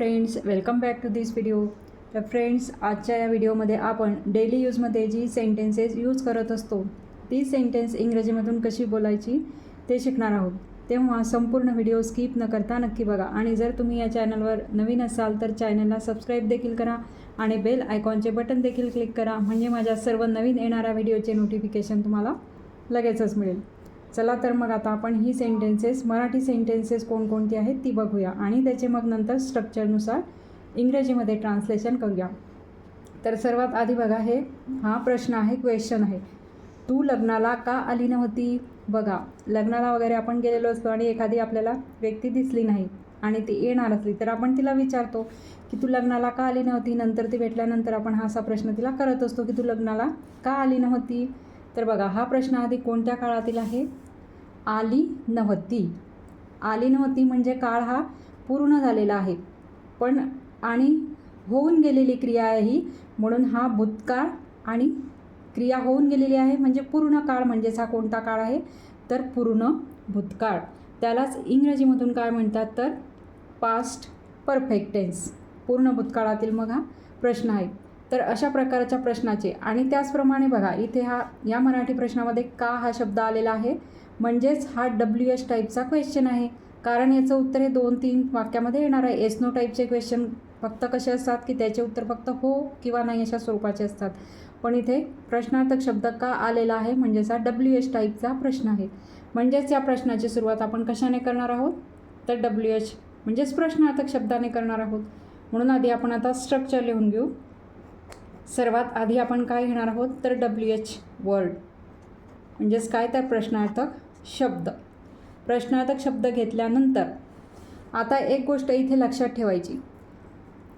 Friends welcome back to this video तर friends आजच्या या व्हिडिओमध्ये आपण डेली यूजमध्ये जी सेंटेन्सेस यूज करत असतो ती सेंटेन्स इंग्रजीमधून कशी बोलायची ते शिकणार आहोत. तेव्हा संपूर्ण व्हिडिओ स्किप न करता नक्की बघा. आणि जर तुम्ही या चॅनलवर नवीन असाल तर चॅनलला सबस्क्राईब देखील करा आणि बेल आयकॉनचे बटन देखील क्लिक करा. म्हणजे माझ्या सर्व नवीन येणाऱ्या व्हिडिओचे नोटिफिकेशन तुम्हाला लगेचच मिळेल. चला तर मग आता आपण ही सेंटेन्सेस मराठी सेंटेन्सेस कोणकोणती आहेत ती बघूया. आणि त्याचे मग नंतर स्ट्रक्चरनुसार इंग्रजीमध्ये ट्रान्सलेशन करूया. तर सर्वात आधी बघा हे हा प्रश्न आहे क्वेश्चन आहे. तू लग्नाला का आली नव्हती? बघा लग्नाला वगैरे आपण गेलेलो असतो आणि एखादी आपल्याला व्यक्ती दिसली नाही आणि ती येणार असली तर आपण तिला विचारतो की तू लग्नाला का आली नव्हती? नंतर ती भेटल्यानंतर आपण हा असा प्रश्न तिला करत असतो की तू लग्नाला का आली नव्हती? तर बघा हा प्रश्न आधी कोणत्या काळातील आहे? आली नव्हती. आली नव्हती म्हणजे काळ हा पूर्ण झालेला आहे. पण आणि होऊन गेलेली क्रिया आहे ही म्हणून हा भूतकाळ आणि क्रिया होऊन गेलेली आहे म्हणजे पूर्ण काळ म्हणजेच हा कोणता काळ आहे? तर पूर्ण भूतकाळ. त्यालाच इंग्रजीमधून काय म्हणतात? तर पास्ट परफेक्ट टेन्स पूर्ण भूतकाळातील मग हा प्रश्न आहे. तर अशा प्रकारच्या प्रश्नाचे आणि त्याचप्रमाणे बघा इथे हा या मराठी प्रश्नामध्ये का हा शब्द आलेला आहे? म्हणजेच हा डब्ल्यू एच टाईपचा क्वेश्चन आहे. कारण याचं उत्तर हे दोन तीन वाक्यामध्ये येणार आहे. एस नो टाईपचे क्वेश्चन फक्त कसे असतात? की त्याचे उत्तर फक्त हो किंवा नाही अशा स्वरूपाचे असतात. पण इथे प्रश्नार्थक शब्द का आलेला आहे? म्हणजेच हा डब्ल्यू एच टाईपचा प्रश्न आहे. म्हणजेच या प्रश्नाची सुरुवात आपण कशाने करणार आहोत? तर डब्ल्यू एच म्हणजेच प्रश्नार्थक शब्दाने करणार आहोत. म्हणून आधी आपण आता स्ट्रक्चर लिहून घेऊ. सर्वात आधी आपण काय घेणार आहोत? तर डब्ल्यू एच वर्ड म्हणजेच काय तर प्रश्नार्थक? शब्द. प्रश्नार्थक शब्द घेतल्यानंतर आता एक गोष्ट इथे लक्षात ठेवायची.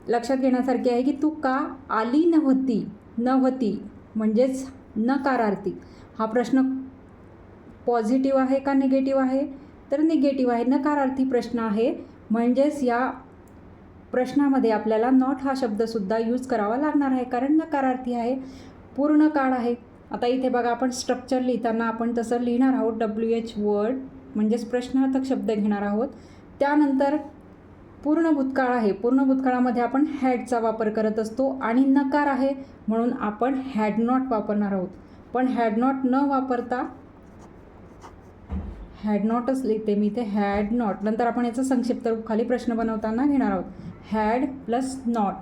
लक्षात घेण्यासारखी आहे की तू का आली नव्हती? नव्हती म्हणजेच नकारार्थी. हा प्रश्न पॉझिटिव्ह आहे का निगेटिव्ह आहे? तर निगेटिव्ह आहे. नकारार्थी प्रश्न आहे म्हणजेच या प्रश्नामध्ये आपल्याला नॉट हा शब्दसुद्धा यूज करावा लागणार आहे कारण नकारार्थी आहे पूर्ण काळ आहे. आता इथे बघा आपण स्ट्रक्चर लिहिताना आपण तसं लिहिणार आहोत डब्ल्यू एच वर्ड म्हणजेच प्रश्नार्थक शब्द घेणार आहोत. त्यानंतर पूर्ण भूतकाळ आहे. पूर्ण भूतकाळामध्ये आपण हॅडचा वापर करत असतो आणि नकार आहे म्हणून आपण हॅड नॉट वापरणार आहोत. पण हॅड नॉट न वापरता हॅड नॉटच लिहिते. मी इथे हॅड नॉट नंतर आपण याचं संक्षिप्त रूप खाली प्रश्न बनवताना घेणार आहोत. हॅड प्लस नॉट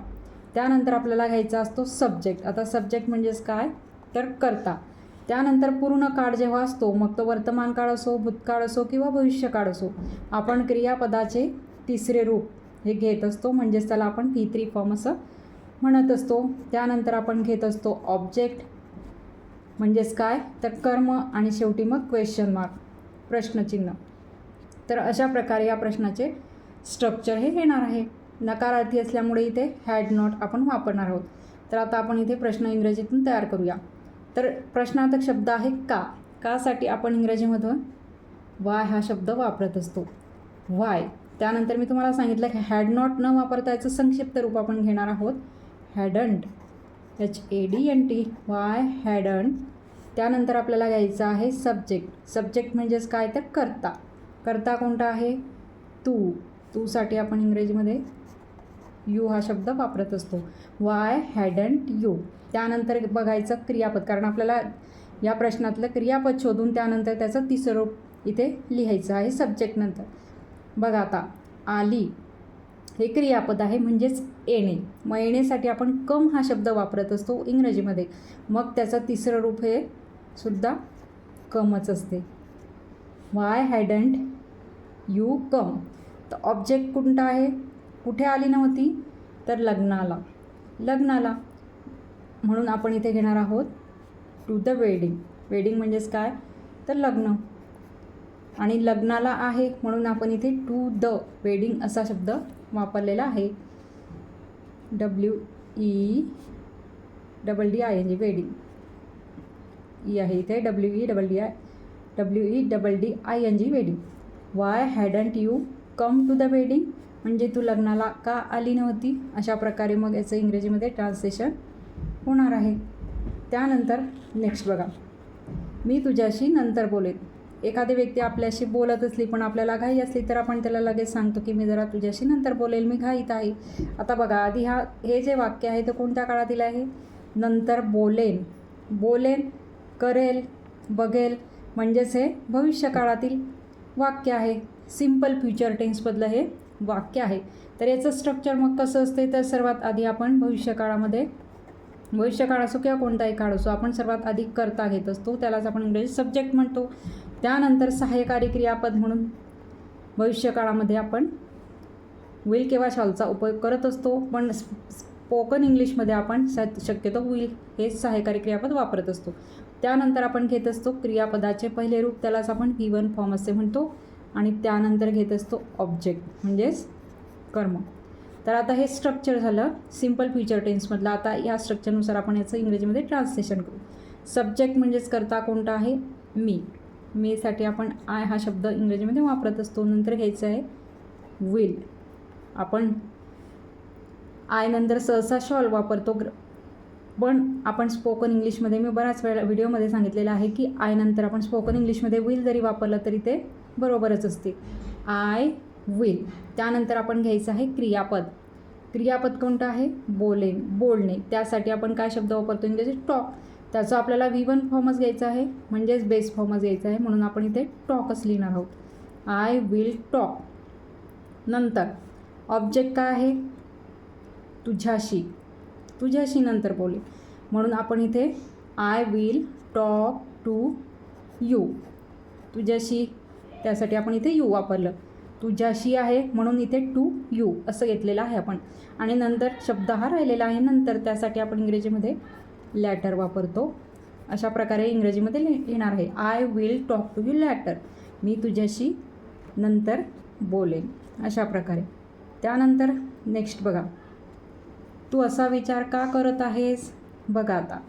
त्यानंतर आपल्याला घ्यायचा असतो सब्जेक्ट आता सब्जेक्ट म्हणजेच काय? तर करता. त्यानंतर पूर्ण काळ जेव्हा असतो मग तो वर्तमान काळ असो भूतकाळ असो किंवा भविष्यकाळ असो आपण क्रियापदाचे तिसरे रूप हे घेत असतो. म्हणजेच त्याला आपण पी थ्री फॉर्म असं म्हणत असतो. त्यानंतर आपण घेत असतो ऑब्जेक्ट म्हणजेच काय? तर कर्म आणि शेवटी मग क्वेश्चन मार्क प्रश्नचिन्ह. तर अशा प्रकारे या प्रश्नाचे स्ट्रक्चर हे येणार आहे. नकारार्थी असल्यामुळे इथे हॅड नॉट आपण वापरणार आहोत. तर आता आपण इथे प्रश्न इंग्रजीतून तयार करूया. तर प्रश्नार्थक शब्द आहे का? कासाठी आपण इंग्रजीमधून वाय हा शब्द वापरत असतो. वाय. त्यानंतर मी तुम्हाला सांगितलं की हॅड नॉट न वापरता याचं संक्षिप्त रूप आपण घेणार आहोत. Hadn't H A D N T why hadn't त्यानंतर आपल्याला घ्यायचं आहे सब्जेक्ट सब्जेक्ट म्हणजेच काय? तर करता. करता कोणता आहे? तू. तूसाठी आपण इंग्रजीमध्ये यू हा शब्द वापरत असतो. वाय हॅडंट यू त्यानंतर बघायचं क्रियापद कारण आपल्याला या प्रश्नातलं क्रियापद शोधून त्यानंतर त्याचं तिसरं रूप इथे लिहायचं आहे सब्जेक्ट नंतर. बघा आता आली. हे क्रियापद आहे म्हणजेच येणे. मग येण्यासाठी आपण कम हा शब्द वापरत असतो इंग्रजीमध्ये. मग त्याचं तिसरं रूप हे सुद्धा कमच असते. वाय हॅडंट यू कम तर ऑब्जेक्ट कोणता आहे? कुठे आली नव्हती? तर लग्नाला. लग्नाला. म्हणून आपण इथे घेणार आहोत टू द वेडिंग वेडिंग म्हणजेच काय? तर लग्न. आणि लग्नाला आहे म्हणून आपण इथे टू द वेडिंग असा शब्द वापरलेला आहे. W E double D I N G wedding E आहे इथे W E double D I W E double D I N G wedding why hadn't you come to the wedding म्हणजे तू लग्नाला का आली नव्हती? अशा प्रकारे मग याचं इंग्रजीमध्ये ट्रान्सलेशन होणार आहे. त्यानंतर नेक्स्ट बघा. मी तुझ्याशी नंतर बोलेन. एखादी व्यक्ती आपल्याशी बोलत असली पण आपल्याला घाई असली तर आपण त्याला लगेच सांगतो की मी जरा तुझ्याशी नंतर बोलेल मी घाईत आहे. आता बघा आधी हा हे जे वाक्य आहे ते कोणत्या काळातील आहे? नंतर बोलेन. बोलेन करेल बघेल म्हणजेच हे भविष्यकाळातील वाक्य आहे. सिंपल फ्युचर टेन्समधलं हे वाक्य आहे. तर याचं स्ट्रक्चर मग कसं असते तर सर्वात आधी आपण भविष्यकाळामध्ये भविष्यकाळ असो किंवा कोणताही काळ असो आपण सर्वात अधिक करता घेत असतो. त्यालाच आपण इंग्रजी सब्जेक्ट म्हणतो. त्यानंतर सहाय्यकारी क्रियापद म्हणून भविष्यकाळामध्ये आपण विल किंवा शॉलचा उपयोग करत असतो. पण स्पोकन इंग्लिशमध्ये आपण स शक्यतो विल हे सहाय्यकारी क्रियापद वापरत असतो. त्यानंतर आपण घेत असतो क्रियापदाचे पहिले रूप. त्यालाच आपण व्ही वन फॉर्म असे म्हणतो. आणि त्यानंतर घेत असतो ऑब्जेक्ट म्हणजेच कर्म. तर आता हे स्ट्रक्चर झालं सिंपल फ्युचर टेन्समधलं आता या स्ट्रक्चरनुसार आपण याचं इंग्रजीमध्ये ट्रान्सलेशन करू. सब्जेक्ट म्हणजेच करता कोणता आहे? मी मेसाठी आपण आय हा शब्द इंग्रजीमध्ये वापरत असतो. नंतर घ्यायचं आहे विल आपण आय नंतर सहसा शॉल वापरतो. ग्र पण आपण स्पोकन इंग्लिशमध्ये मी बऱ्याच वेळा व्हिडिओमध्ये सांगितलेलं आहे की आय नंतर आपण स्पोकन इंग्लिशमध्ये विल जरी वापरलं तरी ते बरोबरच असते. आय विल त्यानंतर आपण घ्यायचं आहे क्रियापद. क्रियापद कोणतं आहे? बोलेन बोलणे. त्यासाठी आपण काय शब्द वापरतो? त्याचे टॉक. त्याचा आपल्याला व्ही वन फॉर्मच घ्यायचा आहे म्हणजेच बेस फॉर्मच घ्यायचा आहे म्हणून आपण इथे टॉकच लिहिणार आहोत. आय विल टॉक नंतर ऑब्जेक्ट काय आहे? तुझ्याशी. तुझ्याशी नंतर बोले. म्हणून आपण इथे I will talk to you तुझ्याशी. त्यासाठी आपण इथे यू वापरलं. तुझ्याशी आहे म्हणून इथे टू यू असं घेतलेलं आहे आपण. आणि नंतर शब्द हा राहिलेला आहे. नंतर त्यासाठी आपण इंग्रजीमध्ये लॅटर वापरतो. अशा प्रकारे इंग्रजीमध्ये लिह लिहिणार आहे. I will talk to you later मी तुझ्याशी नंतर बोलेन. अशा प्रकारे. त्यानंतर नेक्स्ट बघा. तू असा विचार का करत आहेस? बघा आता.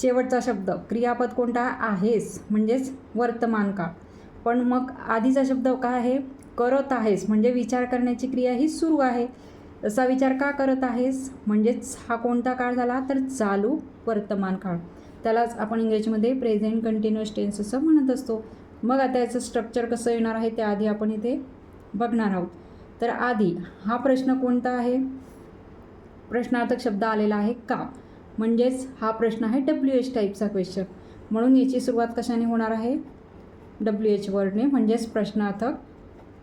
शेवटचा शब्द. क्रियापद कोणता आहेस? म्हणजेच वर्तमान काळ पण मग आधीचा शब्द काय आहे? करत आहेस म्हणजे विचार करण्याची क्रिया ही सुरू आहे. असा विचार का करत आहेस? म्हणजेच हा कोणता काळ झाला तर चालू वर्तमान काळ. त्यालाच आपण इंग्रजीमध्ये प्रेझेंट कंटिन्युअस टेन्स असं म्हणत असतो. मग आता याचं स्ट्रक्चर कसं येणार आहे त्याआधी आपण इथे बघणार आहोत. तर आधी हा प्रश्न कोणता आहे? प्रश्नार्थक शब्द आलेला आहे का? म्हणजेच हा प्रश्न आहे डब्ल्यू एच टाईपचा क्वेश्चन म्हणून याची सुरुवात कशाने होणार आहे? डब्ल्यू एच वर्डने म्हणजेच प्रश्नार्थक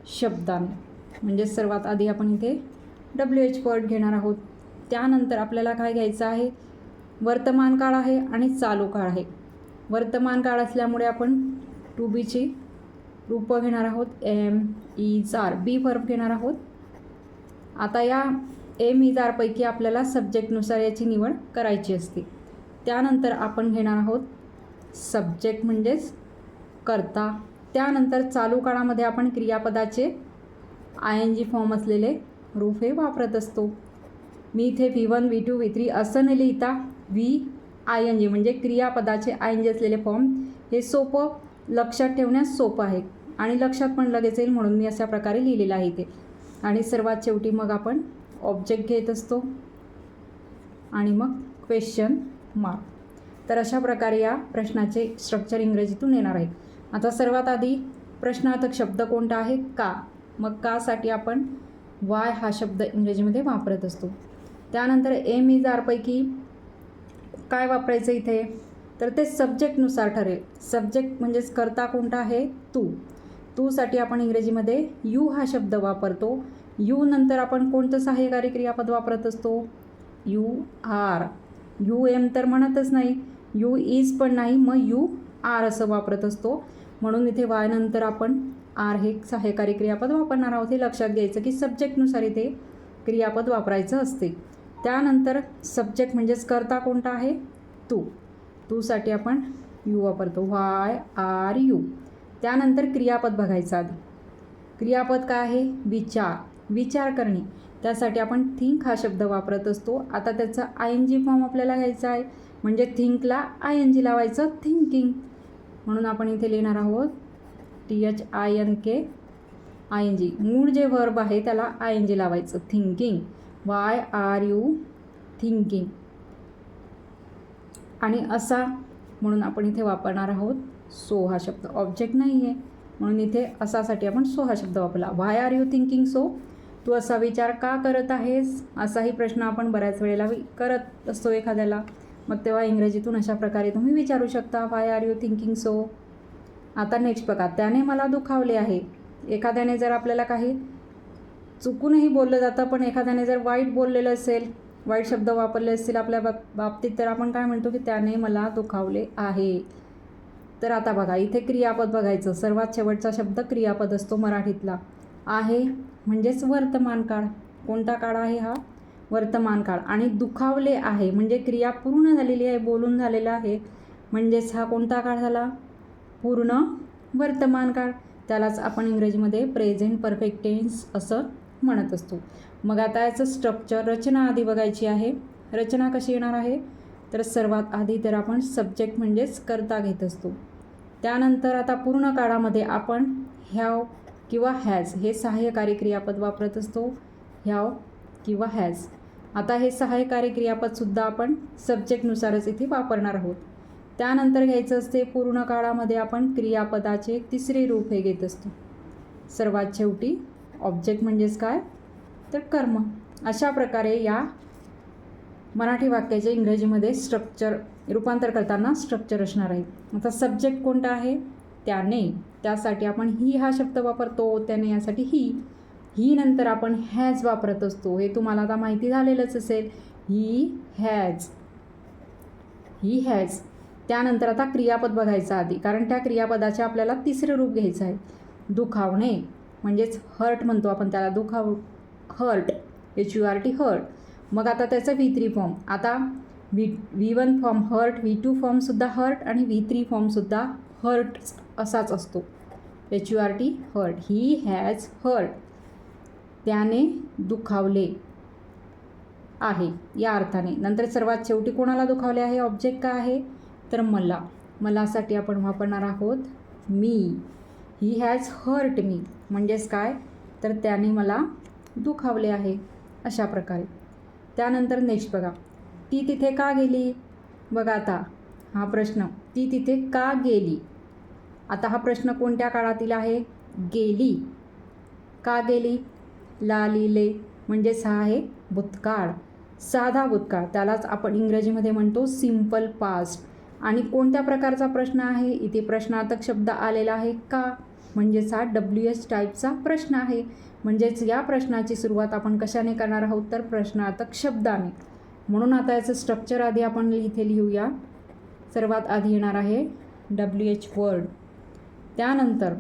शब्दाने म्हणजे सर्वात आधी आपण इथे डब्ल्यू एच वर्ड घेणार आहोत. त्यानंतर आपल्याला काय घ्यायचं आहे? वर्तमान काळ आहे आणि चालू काळ आहे. वर्तमान काळ असल्यामुळे आपण टू बीची रूपं घेणार आहोत. एम ई चार बी फर्म घेणार आहोत. आता या एम ई e, आरपैकी आपल्याला सब्जेक्टनुसार याची निवड करायची असते. त्यानंतर आपण घेणार आहोत सब्जेक्ट म्हणजेच कर्ता. त्यानंतर चालू काळामध्ये आपण क्रियापदाचे आय एन जी फॉर्म असलेले रूप हे वापरत असतो. मी इथे V one V two V three असं न लिहिता व्ही आय एन जी म्हणजे क्रियापदाचे आय एन जी असलेले फॉर्म हे सोपं लक्षात ठेवण्यास सोपं आहे. आणि लक्षात पण लगेच येईल म्हणून मी अशा प्रकारे लिहिलेलं आहे इथे आणि सर्वात शेवटी मग आपण ऑब्जेक्ट घेत असतो. आणि मग क्वेश्चन मार्क. तर अशा प्रकारे या प्रश्नाचे स्ट्रक्चर इंग्रजीतून येणार आहे. आता सर्वात आधी प्रश्नार्थक शब्द कोणता आहे? का. मग कासाठी आपण वाय हा शब्द इंग्रजीमध्ये वापरत असतो. त्यानंतर एम इज आरपैकी काय वापरायचं इथे? तर ते सब्जेक्टनुसार ठरेल. सब्जेक्ट म्हणजेच करता कोणता आहे? तू. तूसाठी आपण इंग्रजीमध्ये यू हा शब्द वापरतो. यू नंतर आपण कोणतं सहाय्यकारी क्रियापद वापरत असतो? You R. यू एम तर म्हणतच नाही. यू इज पण नाही. मग यू आर असं वापरत असतो. म्हणून इथे वाय नंतर आपण आर हे सहाय्यकारी क्रियापद वापरणार आहोत. हे लक्षात घ्यायचं की सब्जेक्टनुसार इथे क्रियापद वापरायचं असते. त्यानंतर सब्जेक्ट म्हणजेच करता कोणता आहे? तू. तूसाठी आपण यू वापरतो. Why are you. त्यानंतर क्रियापद बघायचं आधी. क्रियापद काय आहे? विचार. विचार करणे. त्यासाठी आपण थिंक हा शब्द वापरत असतो. आता त्याचा आय एन जी फॉर्म आपल्याला घ्यायचा आहे. म्हणजे थिंकला आय एन जी लावायचं. थिंकिंग म्हणून आपण इथे लिहिणार आहोत T H I N K I N G मूळ जे वर्ब आहे त्याला आय एन जी लावायचं. Thinking why are you thinking आणि असा म्हणून आपण इथे वापरणार आहोत सो हा शब्द. ऑब्जेक्ट नाही आहे म्हणून इथे असासाठी आपण सो हा शब्द वापरला. Why are you thinking so तू असा विचार का करत आहेस? असाही प्रश्न आपण बऱ्याच वेळेला करत असतो एखाद्याला. मग तेव्हा इंग्रजीतून अशा प्रकारे तुम्ही विचारू शकता why are you thinking so आता नेक्स्ट बघा त्याने मला दुखावले आहे. एखाद्याने जर आपल्याला काही चुकूनही बोललं जातं पण एखाद्याने जर वाईट बोललेलं असेल वाईट शब्द वापरले असतील आपल्या बाब बाबतीत तर आपण काय म्हणतो की त्याने मला दुखावले आहे. तर आता बघा इथे क्रियापद बघायचं. सर्वात शेवटचा शब्द क्रियापद असतो मराठीतला. आहे म्हणजेच वर्तमान काळ. कोणता काळ आहे हा? वर्तमान काळ. आणि दुखावले आहे. म्हणजे क्रिया पूर्ण झालेली आहे बोलून झालेला आहे. म्हणजेच हा कोणता काळ झाला? पूर्ण वर्तमान काळ. त्यालाच आपण इंग्रजीमध्ये प्रेझेंट परफेक्ट टेन्स असं म्हणत असतो. मग आता याचं स्ट्रक्चर रचना आधी बघायची आहे. रचना कशी येणार आहे? तर सर्वात आधी तर आपण सब्जेक्ट म्हणजेच करता घेत असतो. त्यानंतर आता पूर्ण काळामध्ये आपण ह्याव किंवा हॅज हे सहाय्यकारी क्रियापद वापरत असतो. ह्याव किंवा हॅज आता हे सहाय्यकारी क्रियापदसुद्धा आपण सब्जेक्टनुसारच इथे वापरणार आहोत. त्यानंतर घ्यायचं असते पूर्ण काळामध्ये आपण क्रियापदाचे तिसरे रूप हे घेत असतो. सर्वात शेवटी ऑब्जेक्ट म्हणजेच काय? तर कर्म. अशा प्रकारे या मराठी वाक्याचे इंग्रजीमध्ये स्ट्रक्चर रूपांतर करताना स्ट्रक्चर असणार आहे. आता सब्जेक्ट कोणता आहे? त्याने. त्यासाठी आपण ही हा शब्द वापरतो त्याने यासाठी ही ही नंतर आपण हॅज वापरत असतो. हे तुम्हाला आता माहिती झालेलंच असेल. ही हॅज ही हॅज त्यानंतर आता क्रियापद बघायचं आधी. कारण त्या क्रियापदाचे आपल्याला तिसरं रूप घ्यायचं आहे. दुखावणे म्हणजेच हर्ट म्हणतो आपण त्याला. दुखाव hurt H U R T hurt मग आता त्याचं व्ही थ्री फॉर्म आता V V one form hurt V two फॉर्मसुद्धा hurt आणि व्ही थ्री फॉर्मसुद्धा हर्ट असाच असतो. H U R T hurt he has hurt त्याने दुखावले आहे. या अर्थाने. नंतर सर्वात शेवटी कोणाला दुखावले आहे? ऑब्जेक्ट का आहे? तर मला. मलासाठी आपण वापरणार आहोत मी. ही हॅज हर्ट मी म्हणजेच काय? तर त्याने मला दुखावले आहे. अशा प्रकारे. त्यानंतर नेक्स्ट बघा. ती तिथे का गेली? बघा आता. हा प्रश्न. ती तिथे का गेली? आता हा प्रश्न कोणत्या काळातील आहे? गेली. का गेली? ला लिहिले म्हणजेच सहा आहे भूतकाळ. साधा भूतकाळ. त्यालाच आपण इंग्रजीमध्ये म्हणतो सिंपल पास्ट आणि कोणत्या प्रकारचा प्रश्न आहे? इथे प्रश्नार्थक शब्द आलेला आहे का? म्हणजेच हा डब्ल्यू एस टाईपचा प्रश्न आहे. म्हणजेच या प्रश्नाची सुरुवात आपण कशाने करणार आहोत? तर प्रश्नार्थक शब्दाने. म्हणून आता याचं स्ट्रक्चर आधी आपण इथे लिहूया. सर्वात आधी येणार आहे डब्ल्यू एच वर्ड त्यानंतर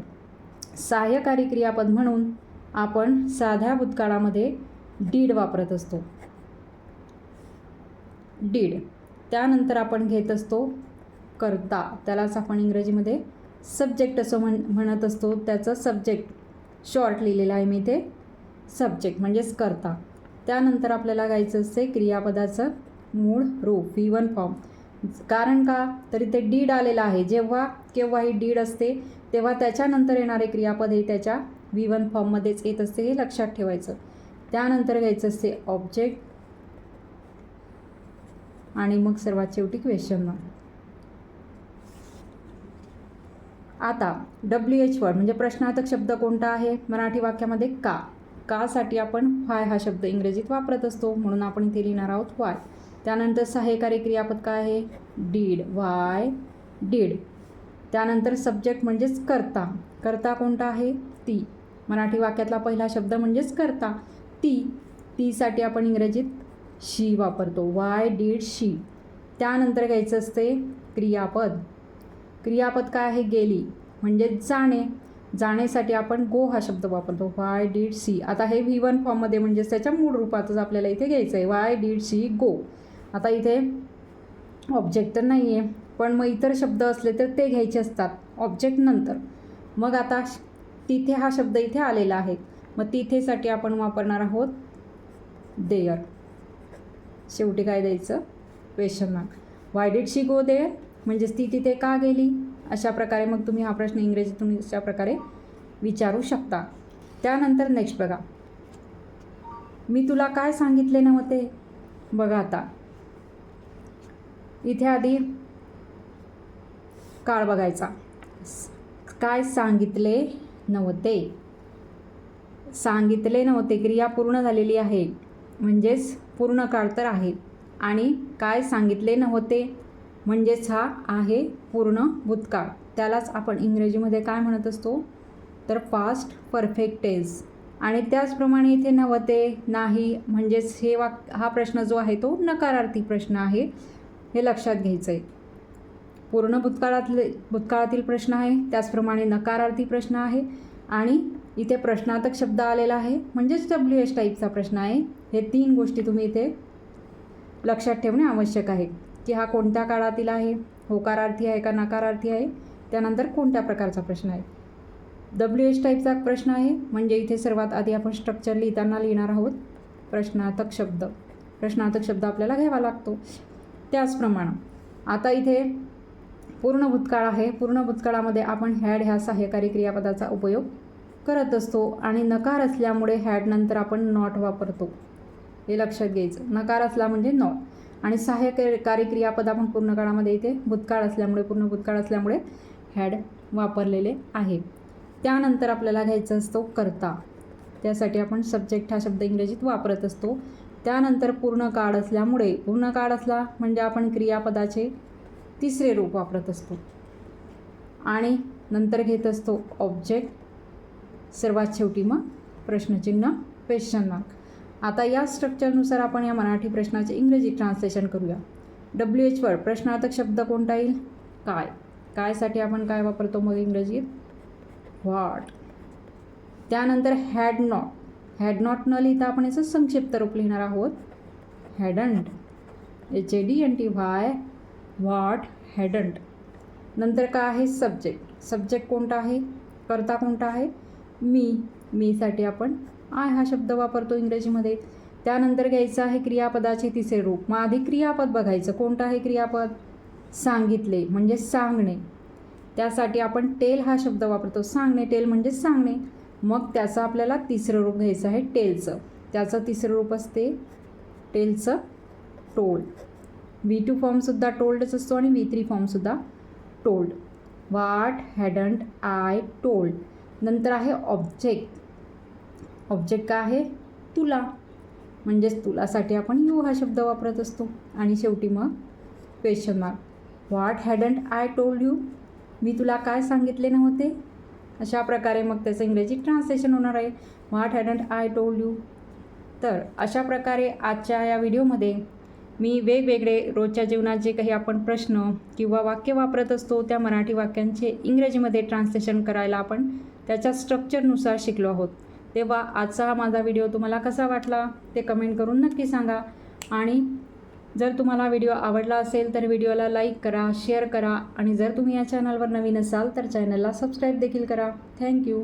सहाय्यकारी क्रियापद म्हणून आपण साध्या भूतकाळामध्ये डीड वापरत असतो. डीड. त्यानंतर आपण घेत असतो करता. त्यालाच आपण इंग्रजीमध्ये सब्जेक्ट असं म्हण म्हणत असतो. त्याचं सब्जेक्ट शॉर्ट लिहिलेलं आहे मी ते सब्जेक्ट म्हणजेच करता. त्यानंतर आपल्याला गायचं असते क्रियापदाचं मूळ रूप व्ही वन फॉर्म कारण का? तरी ते डीड आलेलं आहे. जेव्हा केव्हा ही डीड असते तेव्हा त्याच्यानंतर येणारे क्रियापद हे त्याच्या व्ही वन फॉर्ममध्येच येत असते हे लक्षात ठेवायचं. त्यानंतर घ्यायचं असते ऑब्जेक्ट. आणि मग सर्वात शेवटी क्वेश्चन मार्क आता डब्ल्यू एच वर्ड म्हणजे प्रश्नार्थक शब्द कोणता आहे? मराठी वाक्यामध्ये का. कासाठी आपण व्हाय हा शब्द इंग्रजीत वापरत असतो. म्हणून आपण इथे लिहिणार आहोत व्हाय त्यानंतर सहाय्यकारी क्रियापद काय आहे? डीड वाय डीड त्यानंतर सब्जेक्ट म्हणजेच करता. करता कोणता आहे? ती. मराठी वाक्यातला पहिला शब्द म्हणजेच करता. ती तीसाठी आपण इंग्रजीत शी वापरतो. Why did she. त्यानंतर घ्यायचं असते क्रियापद. क्रियापद काय आहे? गेली. म्हणजे जाणे. जाण्यासाठी आपण गो हा शब्द वापरतो. वाय डीड सी आता हे व्ही वन फॉर्ममध्ये म्हणजेच त्याच्या मूळ रूपातच आपल्याला इथे घ्यायचं आहे वाय डीड सी गो. आता इथे ऑब्जेक्ट तर नाही आहे पण मग इतर शब्द असले तर ते घ्यायचे असतात. ऑब्जेक्ट नंतर. मग आता श- तिथे हा शब्द इथे आलेला आहे. मग तिथेसाठी आपण वापरणार आहोत देअर शेवटी काय द्यायचं? Question mark why did she go there म्हणजेच ती तिथे का गेली? अशा प्रकारे मग तुम्ही हा प्रश्न इंग्रजीतून अशा प्रकारे विचारू शकता. त्यानंतर नेक्स्ट बघा. मी तुला काय सांगितले नव्हते बघा आता. इथे आधी काळ बघायचा. काय सांगितले? नव्हते. सांगितले नव्हते क्रिया पूर्ण झालेली आहे. म्हणजेच पूर्ण काळ तर आहे. आणि काय सांगितले नव्हते? म्हणजेच हा आहे पूर्ण भूतकाळ. त्यालाच आपण इंग्रजीमध्ये काय म्हणत असतो? तर पास्ट परफेक्ट टेन्स आणि त्याचप्रमाणे इथे नव्हते नाही म्हणजेच हे वाक हा प्रश्न जो आहे तो नकारार्थी प्रश्न आहे हे लक्षात घ्यायचं आहे पूर्ण भूतकाळातले भूतकाळातील प्रश्न आहे त्याचप्रमाणे नकारार्थी प्रश्न आहे आणि इथे प्रश्नार्थक शब्द आलेला आहे म्हणजेच डब्ल्यू एच टाईपचा प्रश्न आहे. हे तीन गोष्टी तुम्ही इथे लक्षात ठेवणे आवश्यक आहे की हा कोणत्या काळातील आहे होकारार्थी आहे का नकारार्थी आहे त्यानंतर कोणत्या प्रकारचा प्रश्न आहे. डब्ल्यू एच टाईपचा प्रश्न आहे म्हणजे इथे सर्वात आधी आपण स्ट्रक्चर लिहिताना लिहिणार आहोत प्रश्नार्थक शब्द. प्रश्नार्थक शब्द आपल्याला घ्यावा लागतो. त्याचप्रमाणे आता इथे पूर्ण भूतकाळ आहे. पूर्ण भूतकाळामध्ये आपण हॅड ह्या सहाय्यकारी क्रियापदाचा उपयोग करत असतो आणि नकार असल्यामुळे हॅड नंतर आपण नॉट वापरतो. हे लक्षात घ्यायचं. नकार असला म्हणजे नॉट. आणि सहाय्यकारी क्रियापद आपण पूर्ण काळामध्ये इथे भूतकाळ असल्यामुळे पूर्ण भूतकाळ असल्यामुळे हॅड वापरलेले आहे. त्यानंतर आपल्याला घ्यायचा असतो करता. त्यासाठी आपण सब्जेक्ट हा शब्द इंग्रजीत वापरत असतो. त्यानंतर पूर्ण काळ असल्यामुळे पूर्ण काळ असला म्हणजे आपण क्रियापदाचे तिसरे रूप वापरत असतो. आणि नंतर घेत असतो ऑब्जेक्ट सर्वात शेवटी मग प्रश्नचिन्ह क्वेश्चन मार्क आता या स्ट्रक्चरनुसार आपण या मराठी प्रश्नाचे इंग्रजी ट्रान्सलेशन करूया. डब्ल्यू एच वर प्रश्नार्थक शब्द कोणता येईल? काय? कायसाठी आपण काय वापरतो मग इंग्रजीत? व्हॉट त्यानंतर हॅड नॉट हॅड नॉट न लिहिता आपण याचं संक्षिप्त रूप लिहिणार आहोत. Hadn't H A D N T why what hadn't. नंतर काय आहे सब्जेक्ट? सब्जेक्ट कोणता आहे? करता कोणता आहे? मी मीसाठी आपण आय हा शब्द वापरतो इंग्रजीमध्ये. त्यानंतर घ्यायचं आहे क्रियापदाचे तिसरे रूप. मग आधी क्रियापद बघायचं. कोणतं आहे क्रियापद? सांगितले म्हणजे सांगणे. त्यासाठी आपण टेल हा शब्द वापरतो. सांगणे टेल म्हणजे सांगणे. मग त्याचं आपल्याला तिसरं रूप घ्यायचं आहे टेलचं. त्याचं तिसरं रूप असते टेलचं टोल. व्ही टू फॉर्मसुद्धा टोल्डच असतो आणि V three फॉर्मसुद्धा told what hadn't I told नंतर आहे ऑब्जेक्ट ऑब्जेक्ट काय आहे? तुला. म्हणजेच तुलासाठी आपण यू हा शब्द वापरत असतो. आणि शेवटी मग question mark what hadn't I told you मी तुला काय सांगितले नव्हते? अशा प्रकारे मग त्याचं इंग्रजी ट्रान्सलेशन होणार आहे. What hadn't I told you तर अशा प्रकारे आजच्या या व्हिडिओमध्ये मी वेगवेगळे रोजच्या जीवनात जे काही आपण प्रश्न किंवा वाक्य वापरत असतो त्या मराठी वाक्यांचे इंग्रजीमध्ये ट्रान्सलेशन करायला आपण त्याच्या स्ट्रक्चरनुसार शिकलो आहोत. तेव्हा आजचा हा माझा व्हिडिओ तुम्हाला कसा वाटला ते कमेंट करून नक्की सांगा. आणि जर तुम्हाला व्हिडिओ आवडला असेल तर व्हिडिओला लाईक करा शेअर करा आणि जर तुम्ही या चॅनलवर नवीन असाल तर चॅनलला सबस्क्राईब देखील करा. थँक्यू